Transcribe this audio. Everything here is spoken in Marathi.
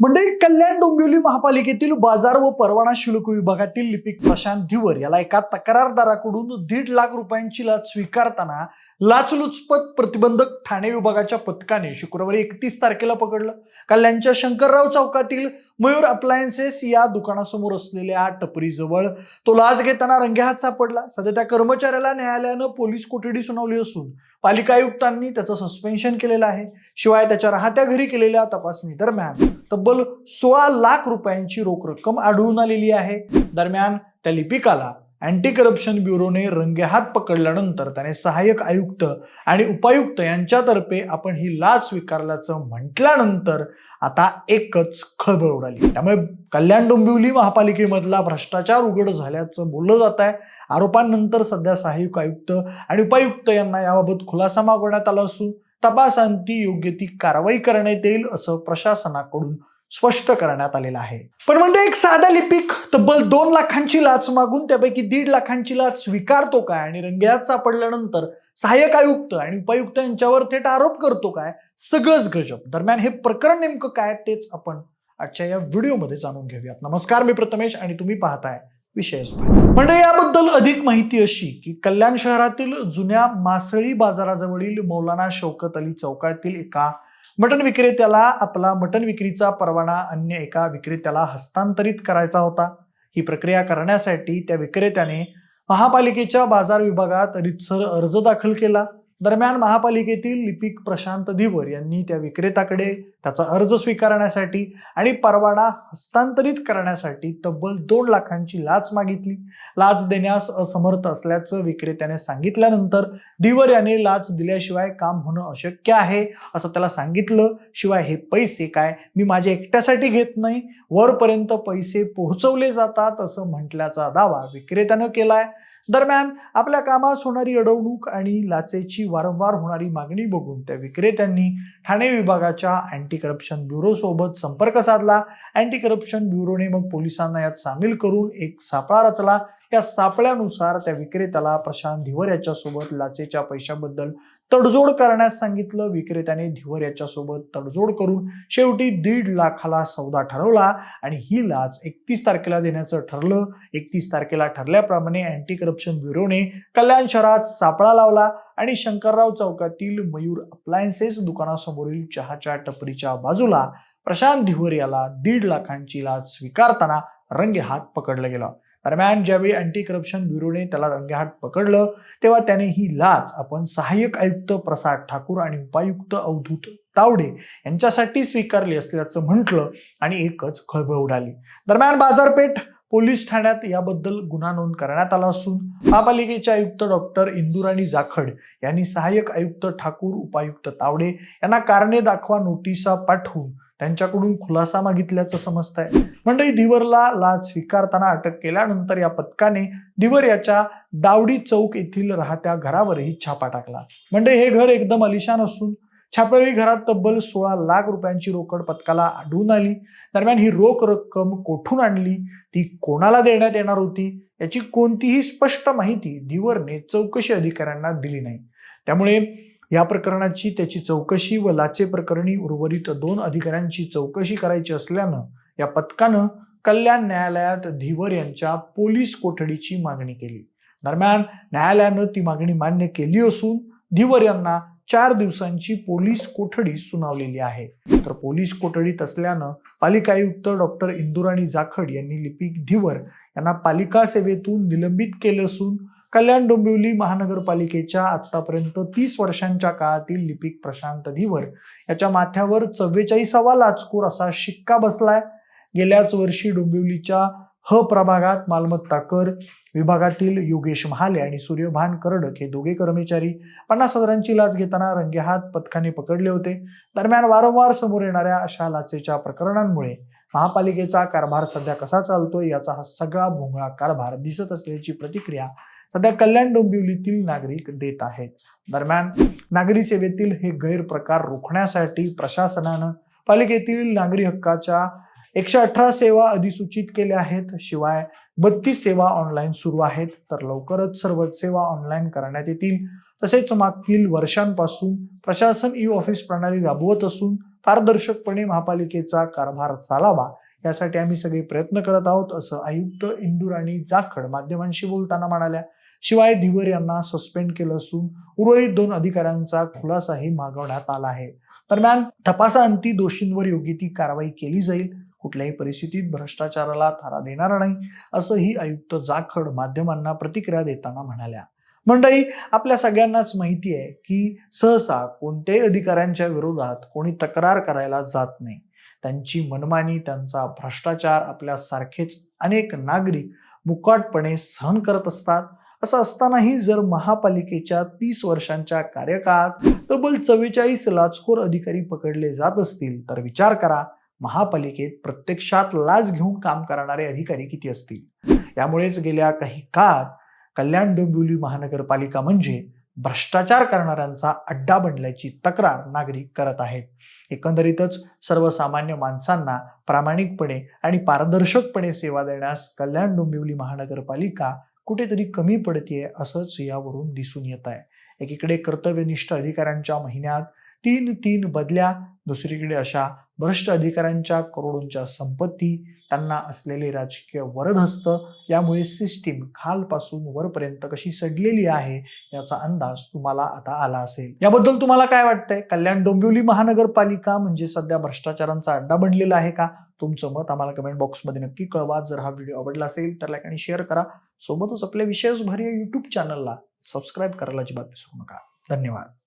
मंडळी कल्याण डोंबिवली महापालिकेतील बाजार व परवाना शुल्क विभागातील लिपिक प्रशांत धिवर याला एका तक्रारदाराकडून दीड लाख रुपयांची लाच स्वीकारताना लाचलुचपत प्रतिबंधक ठाणे विभागाच्या पथकाने शुक्रवारी एकतीस तारखेला पकडलं. कल्याणच्या शंकरराव चौकातील मयूर अप्लायन्सेस या दुकानासमोर असलेल्या टपरीजवळ तो लाच घेताना रंगेहात सापडला. सध्या त्या कर्मचाऱ्याला न्यायालयानं पोलीस कोठडी सुनावली असून पालिका आयुक्तांनी त्याचं सस्पेन्शन केलेलं आहे. शिवाय त्याच्या राहत्या घरी केलेल्या तपासणी दरम्यान तब्बल सोळा लाख रुपयांची रोख रक्कम आढळून आलेली आहे. दरम्यान त्या लिपिकाला अँटी करप्शन ब्युरोने रंगेहात पकडल्यानंतर त्याने सहाय्यक आयुक्त आणि उपायुक्त यांच्यातर्फे आपण ही लाच स्वीकारल्याचं म्हटल्यानंतर आता एकच खळबळ उडाली. त्यामुळे कल्याण डोंबिवली महापालिकेमधला भ्रष्टाचार उघड झाल्याचं बोललं जात आहे. आरोपांनंतर सध्या सहाय्यक आयुक्त आणि उपायुक्त यांना याबाबत खुलासा मागवण्यात आला असून तपासांती योग्य ती कारवाई करण्यात येईल असं प्रशासनाकडून स्पष्ट करण्यात आलेलं आहे. पण म्हणजे एक साधा लिपिक तब्बल दोन लाखांची लाच मागून त्यापैकी दीड लाखांची लाच स्वीकारतो काय? आणि रंग्यात सापडल्यानंतर सहाय्यक आयुक्त आणि उपायुक्त यांच्यावर थेट आरोप करतो काय? सगळंच गजब. दरम्यान हे प्रकरण नेमकं काय तेच आपण आजच्या या व्हिडिओमध्ये जाणून घेऊयात. नमस्कार मी प्रथमेश आणि तुम्ही पाहताय विशेष म्हणजे याबद्दल अधिक माहिती अशी की कल्याण शहरातील जुन्या मासळी बाजाराजवळील मौलाना शौकत अली चौकातील एका मटण विक्रेत्याला आपला मटण विक्रीचा परवाना अन्य एका विक्रेत्याला हस्तांतरित करायचा होता. ही प्रक्रिया करण्यासाठी त्या विक्रेत्याने महापालिकेच्या बाजार विभागात रितसर अर्ज दाखल केला. दरम्यान महापालिकेतील लिपिक प्रशांत धीवर यांनी त्या विक्रेत्याकडे त्याचा अर्ज स्वीकारण्यासाठी आणि परवाना हस्तांतरित करण्यासाठी तब्बल दोन लाखांची लाच मागितली. लाच देण्यास असमर्थ असल्याचं विक्रेत्याने सांगितल्यानंतर धीवर याने लाच दिल्याशिवाय काम होणं अशक्य आहे असं त्याला सांगितलं. शिवाय हे पैसे काय? मी माझ्या एकट्यासाठी घेत नाही. वरपर्यंत पैसे पोहोचवले जातात असं म्हटल्याचा दावा विक्रेत्यानं केलाय. दरम्यान आपल्या कामास होणारी अडवणूक आणि लाचेची वारंवार होणारी मागणी बघून त्या विक्रेत्यांनी ठाणे विभागाच्या अँटी करप्शन ब्युरोसोबत संपर्क साधला. अँटी करप्शन ब्युरोने मग पोलिसांना यात सामील करून एक सापळा रचला. या सापळ्यानुसार त्या विक्रेत्याला प्रशांत धिवर याच्यासोबत लाचेच्या पैशाबद्दल तडजोड करण्यास सांगितलं. विक्रेत्याने धिवर याच्यासोबत तडजोड करून शेवटी दीड लाखाला सौदा ठरवला आणि ही लाच एकतीस तारखेला देण्याचं ठरलं. एकतीस तारखेला ठरल्याप्रमाणे अँटी करप्शन ब्युरोने कल्याण शहरात सापळा लावला आणि शंकरराव चौकातील मयूर अप्लायन्सेस दुकानासमोरील चहाच्या टपरीच्या बाजूला प्रशांत धिवर याला दीड लाखांची लाच स्वीकारताना रंगेहात पकडलं गेलं. दरम्यान ज्यावेळी अँटी करप्शन ब्युरोने त्याला रंगेहाट पकडलं तेव्हा त्याने ही लाच आपण सहाय्यक आयुक्त प्रसाद ठाकूर आणि उपायुक्त अवधूत तावडे यांच्यासाठी स्वीकारली असल्याचं म्हटलं आणि एकच खळबळ उडाली. दरम्यान बाजारपेठ पोलीस ठाण्यात याबद्दल गुन्हा नोंद करण्यात आला असून महापालिकेचे आयुक्त डॉक्टर इंदुराणी जाखड यांनी सहाय्यक आयुक्त ठाकूर उपायुक्त तावडे यांना कारणे दाखवा नोटिसा पाठवून त्यांच्याकडून खुलासा मागितल्याचं समजत आहे मंडळी दिवरला लाच स्वीकारताना अटक केल्यानंतर या पथकाने दिवर याच्या दावडी चौक येथील राहत्या घरावरही छापा टाकला. म्हणजे हे घर एकदम अलिशान असून छापेवेळी घरात तब्बल सोळा लाख रुपयांची रोकड पथकाला आढळून आली. दरम्यान ही रोख रक्कम कोठून आणली? ती कोणाला देण्यात येणार होती? याची कोणतीही स्पष्ट माहिती दिवरने चौकशी अधिकाऱ्यांना दिली नाही. त्यामुळे या प्रकरणाची त्याची चौकशी व लाचे प्रकरणी उर्वरित दोन अधिकाऱ्यांची चौकशी करायची असल्यानं या पथकानं कल्याण न्यायालयात धीवर यांच्या पोलीस कोठडीची मागणी केली. दरम्यान न्यायालयानं ती मागणी मान्य केली असून धीवर यांना चार दिवसांची पोलीस कोठडी सुनावलेली आहे. तर पोलीस कोठडीत असल्यानं पालिका आयुक्त डॉक्टर इंदुराणी जाखड यांनी लिपिक धीवर यांना पालिका सेवेतून निलंबित केलं असून कल्याण डोंबिवली महानगरपालिकेच्या आतापर्यंत तीस वर्षांच्या काळातील लिपिक प्रशांत धीवर याच्या माथ्यावर चव्वेचाळीसावा लाचखोर असा शिक्का बसलाय. गेल्याच वर्षी डोंबिवलीच्या ह प्रभागात मालमत्ता कर विभागातील योगेश महाले आणि सूर्यभान करडक हे दोघे कर्मचारी पन्नास हजारांची लाच घेताना रंगेहात पथकाने पकडले होते. दरम्यान वारंवार समोर येणाऱ्या अशा लाचेच्या प्रकरणांमुळे महापालिकेचा कारभार सध्या कसा चालतोय याचा हा सगळा भोंगळा कारभार दिसत असल्याची प्रतिक्रिया सध्या कल्याण डोंबिवलीतील नागरिक देत आहेत. दरम्यान नागरी सेवेतील हे गैरप्रकार रोखण्यासाठी प्रशासनानं पालिकेतील नागरी हक्काच्या एकशे अठरा सेवा अधिसूचित केल्या आहेत. शिवाय बत्तीस सेवा ऑनलाईन सुरू आहेत. तर लवकरच सर्व सेवा ऑनलाईन करण्यात येतील. तसेच मागील वर्षांपासून प्रशासन ई ऑफिस प्रणाली राबवत असून पारदर्शकपणे महापालिकेचा कारभार चालावा यासाठी आम्ही सगळे प्रयत्न करत आहोत असं आयुक्त इंदुराणी जाखड माध्यमांशी बोलताना म्हणाल्या. शिवाय धिवर यांना सस्पेंड केलं असून उर्वरित दोन अधिकाऱ्यांचा खुलासाही मागवण्यात आला आहे. दरम्यान तपासाअंती दोषींवर योग्य ती कारवाई केली जाईल. कुठल्याही परिस्थितीत भ्रष्टाचाराला थारा देणार नाही असंही आयुक्त जाखड माध्यमांना प्रतिक्रिया देताना म्हणाल्या. मंडळी आपल्या सगळ्यांनाच माहिती आहे की सहसा कोणत्याही अधिकाऱ्यांच्या विरोधात कोणी तक्रार करायला जात नाही. त्यांची मनमानी त्यांचा भ्रष्टाचार आपल्यासारखेच अनेक नागरिक मुकाटपणे सहन करत असतात. असं असतानाही जर महापालिकेच्या तीस वर्षांच्या कार्यकाळात तब्बल चव्वेचाळीस लाचखोर अधिकारी पकडले जात असतील तर विचार करा महापालिकेत प्रत्यक्षात लाच घेऊन काम करणारे अधिकारी किती असतील? यामुळेच गेल्या काही काळात कल्याण डोंबिवली महानगरपालिका म्हणजे भ्रष्टाचार करणाऱ्यांचा अड्डा बनल्याची तक्रार नागरिक करत आहेत. एकंदरीतच सर्वसामान्य माणसांना प्रामाणिकपणे आणि पारदर्शकपणे सेवा देण्यास कल्याण डोंबिवली महानगरपालिका कुठेतरी कमी पडतीये असंच यावरून दिसून येत आहे. एकीकडे कर्तव्यनिष्ठ अधिकाऱ्यांच्या महिन्यात तीन तीन बदल्या दुसरीकडे अशा भ्रष्ट अधिकाऱ्यांच्या करोडोंच्या संपत्ती त्यांना असलेले राजकीय वरदहस्त यामुळे सिस्टीम खालपासून वरपर्यंत कशी सडलेली आहे याचा अंदाज तुम्हाला आता आला असेल. याबद्दल तुम्हाला काय वाटतंय? कल्याण डोंबिवली महानगरपालिका म्हणजे सध्या भ्रष्टाचारांचा अड्डा बनलेला आहे का? तुमचं मत आम्हाला कमेंट बॉक्समध्ये नक्की कळवा. जर हा व्हिडिओ आवडला असेल तर लाईक आणि शेअर करा. सोबतच आपल्या विशेष भारी युट्यूब चॅनलला सबस्क्राईब करायला अजिबात विसरू नका. धन्यवाद.